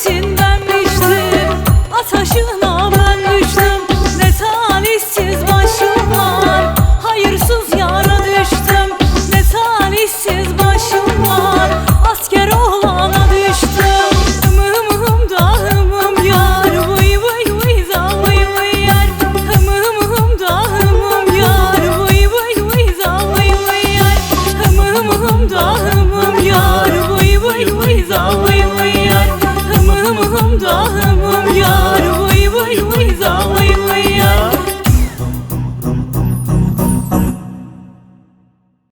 bilsin